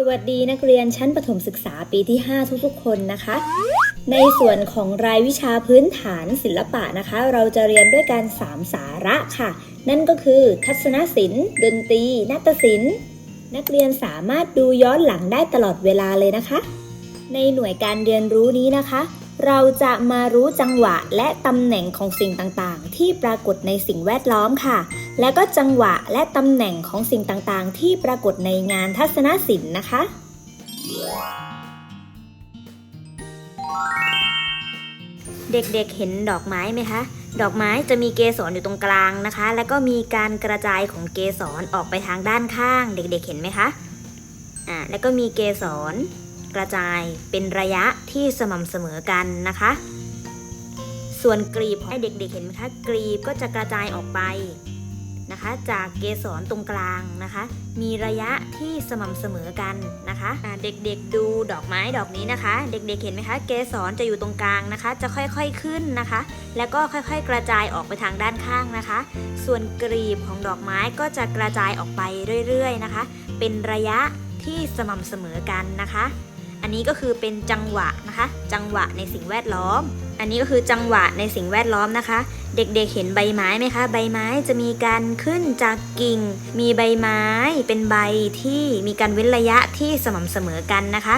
สวัสดีนักเรียนชั้นประถมศึกษาปีที่ 5 ทุกๆ คนนะคะ ในส่วนของรายวิชาพื้นฐานศิลปะนะคะ เราจะเรียนด้วยกัน 3 สาระค่ะ นั่นก็คือ ทัศนศิลป์ ดนตรี นาฏศิลป์ นักเรียนสามารถดูย้อนหลังได้ตลอดเวลาเลยนะคะ ในหน่วยการเรียนรู้นี้นะคะ เราจะมารู้จังหวะและตำแหน่งของสิ่งต่างๆ ที่ปรากฏในสิ่งแวดล้อมค่ะ และก็จังหวะและตำแหน่งของสิ่งต่างๆ ที่ปรากฏในงานทัศนศิลป์นะคะ เด็กๆเห็นดอกไม้ไหมคะ ดอกไม้จะมีเกสรอยู่ตรงกลางนะคะ แล้วก็มีการกระจายของเกสรออกไปทางด้านข้าง เด็กๆเห็นไหมคะอ่าแล้วก็มีเกสรกระจายเป็นระยะที่สม่ำเสมอกันนะคะ ส่วนกลีบให้เด็กๆเห็นไหมคะ กลีบก็จะกระจายออกไป นะคะ จากเกสรตรงกลางนะคะ มีระยะที่สม่ำเสมอกันนะคะอ่าเด็กๆดูดอกไม้ดอกนี้นะคะ เด็กๆเห็นไหมคะเกสรจะอยู่ตรงกลางนะคะ จะค่อยๆขึ้นนะคะ แล้วก็ค่อยๆกระจายออกไปทางด้านข้างนะคะ ส่วนกลีบของดอกไม้ก็จะกระจายออกไปเรื่อยๆนะคะ เป็นระยะที่สม่ำเสมอกันนะคะ อันนี้ก็คือเป็นจังหวะนะคะ จังหวะในสิ่งแวดล้อม อันนี้ก็คือจังหวะในสิ่งแวดล้อมนะคะ เด็กๆเห็นใบไม้ไหมคะ ใบไม้จะมีการขึ้นจากกิ่ง มีใบไม้เป็นใบที่มีการเว้นระยะที่สม่ำเสมอกันนะคะ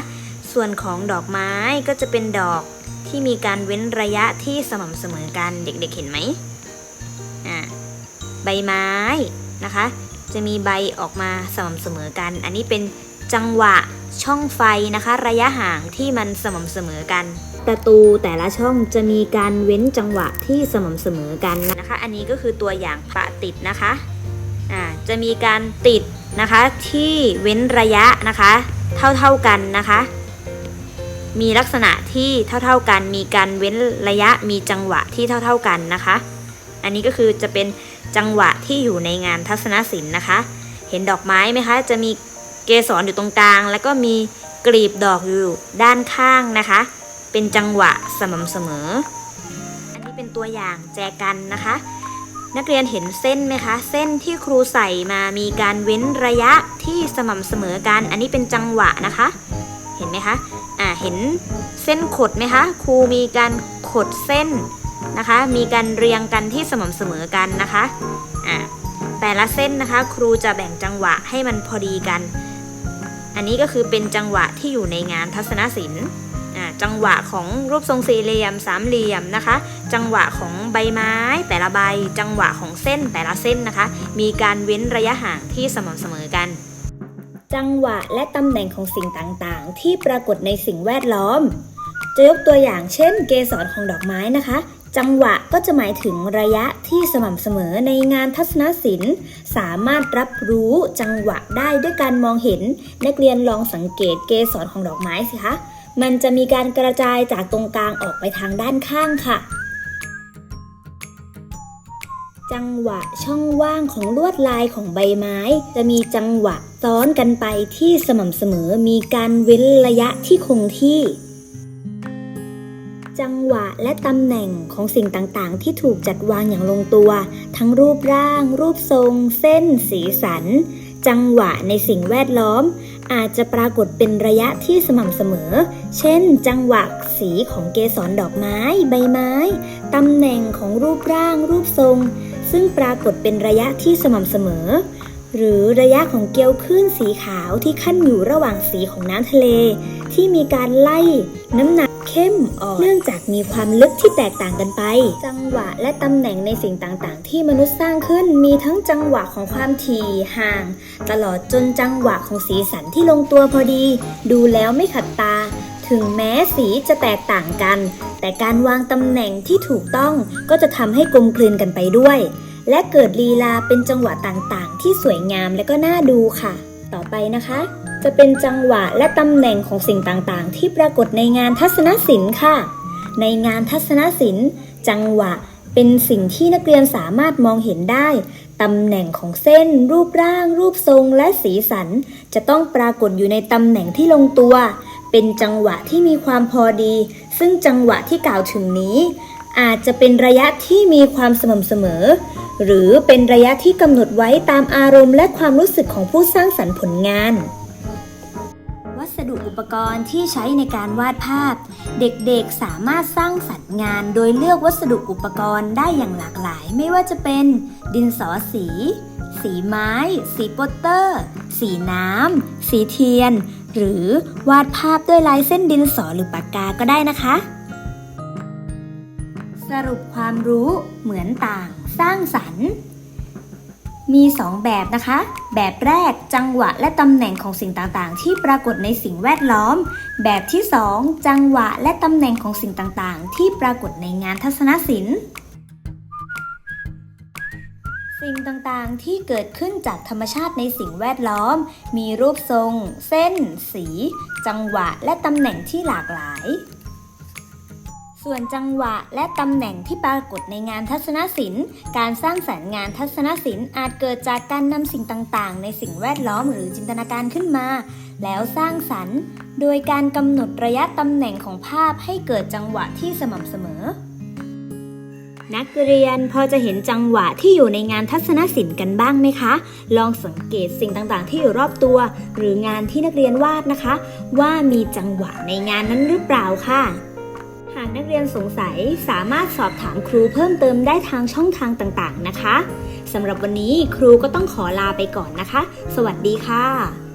ส่วนของดอกไม้ก็จะเป็นดอกที่มีการเว้นระยะที่สม่ำเสมอกันเด็กๆเห็นไหมอ่าใบไม้นะคะ จะมีใบออกมาสม่ำเสมอกัน อันนี้เป็น จังหวะช่องไฟนะคะ ระยะห่างที่มันสม่ำเสมอกัน ประตูแต่ละช่องจะมีการเว้นจังหวะที่สม่ำเสมอกันนะคะ อันนี้ก็คือตัวอย่างประติดนะคะอ่าจะมีการติดนะคะที่เว้นระยะนะคะ เท่าๆกันนะคะ มีลักษณะที่เท่าๆกัน มีการเว้นระยะมีจังหวะที่เท่าๆกันนะคะ อันนี้ก็คือจะเป็นจังหวะที่อยู่ในงานทัศนศิลป์นะคะ เห็นดอกไม้ไหมคะ จะมี เกสรอยู่ตรงกลาง แล้วก็มีกลีบดอกอยู่ด้านข้างนะคะ เป็นจังหวะสม่ำเสมอ อันนี้เป็นตัวอย่างแจกันนะคะ นักเรียนเห็นเส้นไหมคะ เส้นที่ครูใส่มามีการเว้นระยะที่สม่ำเสมอกัน อันนี้เป็นจังหวะนะคะ เห็นไหมคะอ่าเห็นเส้นขดไหมคะ ครูมีการขดเส้นนะคะ มีการเรียงกันที่สม่ำเสมอกันนะคะอ่าแต่ละเส้นนะคะ ครูจะแบ่งจังหวะให้มันพอดีกัน อันนี้ก็คือเป็นจังหวะที่อยู่ในงานทัศนศิลป์อ่าจังหวะของรูปทรงสี่เหลี่ยมสามเหลี่ยมนะคะ จังหวะของใบไม้ แต่ละใบ จังหวะของเส้นแต่ละเส้นนะคะ มีการเว้นระยะห่างที่สม่ำเสมอกัน จังหวะและตำแหน่งของสิ่งต่างๆ ที่ปรากฏในสิ่งแวดล้อม จะยกตัวอย่างเช่น เกสรของดอกไม้นะคะ จังหวะก็จะหมายถึงระยะที่สม่ำเสมอในงานทัศนศิลป์ สามารถรับรู้จังหวะได้ด้วยการมองเห็น นักเรียนลองสังเกตเกสรของดอกไม้สิคะ มันจะมีการกระจายจากตรงกลางออกไปทางด้านข้างค่ะ จังหวะช่องว่างของลวดลายของใบไม้ จะมีจังหวะซ้อนกันไปที่สม่ำเสมอมีการเว้นระยะที่คงที่ จังหวะและตำแหน่งของสิ่งต่างๆ ที่ถูกจัดวางอย่างลงตัว ทั้งรูปร่าง รูปทรง เส้น สีสัน จังหวะในสิ่งแวดล้อม อาจจะปรากฏเป็นระยะที่สม่ำเสมอ เช่น จังหวะสีของเกสรดอกไม้ ใบไม้ ตำแหน่งของรูปร่าง รูปทรง ซึ่งปรากฏเป็นระยะที่สม่ำเสมอ หรือระยะของเกลียวคลื่นสีขาวที่ขั้นอยู่ระหว่างสีของน้ำทะเล ที่มีการไล่น้ำหนัก เข้มออกเนื่องจากมีความลึกที่แตกต่างกันไป จังหวะและตำแหน่งในสิ่งต่างๆ ที่มนุษย์สร้างขึ้นมีทั้งจังหวะของความถี่ห่าง ตลอดจนจังหวะของสีสันที่ลงตัวพอดี ดูแล้วไม่ขัดตา ถึงแม้สีจะแตกต่างกัน แต่การวางตำแหน่งที่ถูกต้องก็จะทำให้กลมกลืนกันไปด้วย และเกิดลีลาเป็นจังหวะต่างๆ ที่สวยงามและก็น่าดูค่ะ ต่อไปนะคะ จะเป็นจังหวะและตำแหน่งของสิ่งต่างๆ ที่ปรากฏในงานทัศนศิลป์ค่ะ ในงานทัศนศิลป์ จังหวะเป็นสิ่งที่นักเรียนสามารถมองเห็นได้ ตำแหน่งของเส้น รูปร่าง รูปทรง และสีสัน จะต้องปรากฏอยู่ในตำแหน่งที่ลงตัว เป็นจังหวะที่มีความพอดี ซึ่งจังหวะที่กล่าวถึงนี้ อาจจะเป็นระยะที่มีความสม่ำเสมอ หรือเป็นระยะที่กำหนดไว้ตามอารมณ์และความรู้สึกของผู้สร้างสรรค์ผลงาน วัสดุอุปกรณ์ที่ใช้ในการวาดภาพ เด็กๆสามารถสร้างสรรค์งาน โดยเลือกวัสดุอุปกรณ์ได้อย่างหลากหลาย ไม่ว่าจะเป็น ดินสอสี สีไม้ สีโปสเตอร์ สีน้ำ สีเทียน หรือวาดภาพด้วยลายเส้นดินสอหรือปากกาก็ได้นะคะ สรุปความรู้เหมือนต่าง สร้างสรรค์ มี 2 แบบนะคะ แบบแรกจังหวะและตำแหน่งของสิ่งต่างๆ ที่ปรากฏในสิ่งแวดล้อม แบบที่ 2 จังหวะและตำแหน่งของสิ่งต่างๆ ที่ปรากฏในงานทัศนศิลป์สิ่งต่างๆ ที่เกิดขึ้นจากธรรมชาติในสิ่งแวดล้อม มีรูปทรง เส้น สี จังหวะ และตำแหน่งที่หลากหลาย ส่วนจังหวะและตำแหน่งที่ปรากฏในงานทัศนศิลป์ การสร้างสรรค์งานทัศนศิลป์อาจเกิดจากการนำสิ่งต่างๆ ในสิ่งแวดล้อมหรือจินตนาการขึ้นมา แล้วสร้างสรรค์ โดยการกำหนดระยะตำแหน่งของภาพให้เกิดจังหวะที่สม่ำเสมอ นักเรียนพอจะเห็นจังหวะที่อยู่ในงานทัศนศิลป์กันบ้างไหมคะ ลองสังเกตสิ่งต่างๆ ที่อยู่รอบตัว หรืองานที่นักเรียนวาดนะคะ ว่ามีจังหวะในงานนั้นหรือเปล่าค่ะากนักเรียนสงสัยสามารถสอบถามครูเพิ่มเติมได้ทางช่องทางต่างๆนะคะสำหรับวันนี้ครูก็ต้องขอลาไปก่อนนะคะ สวัสดีค่ะ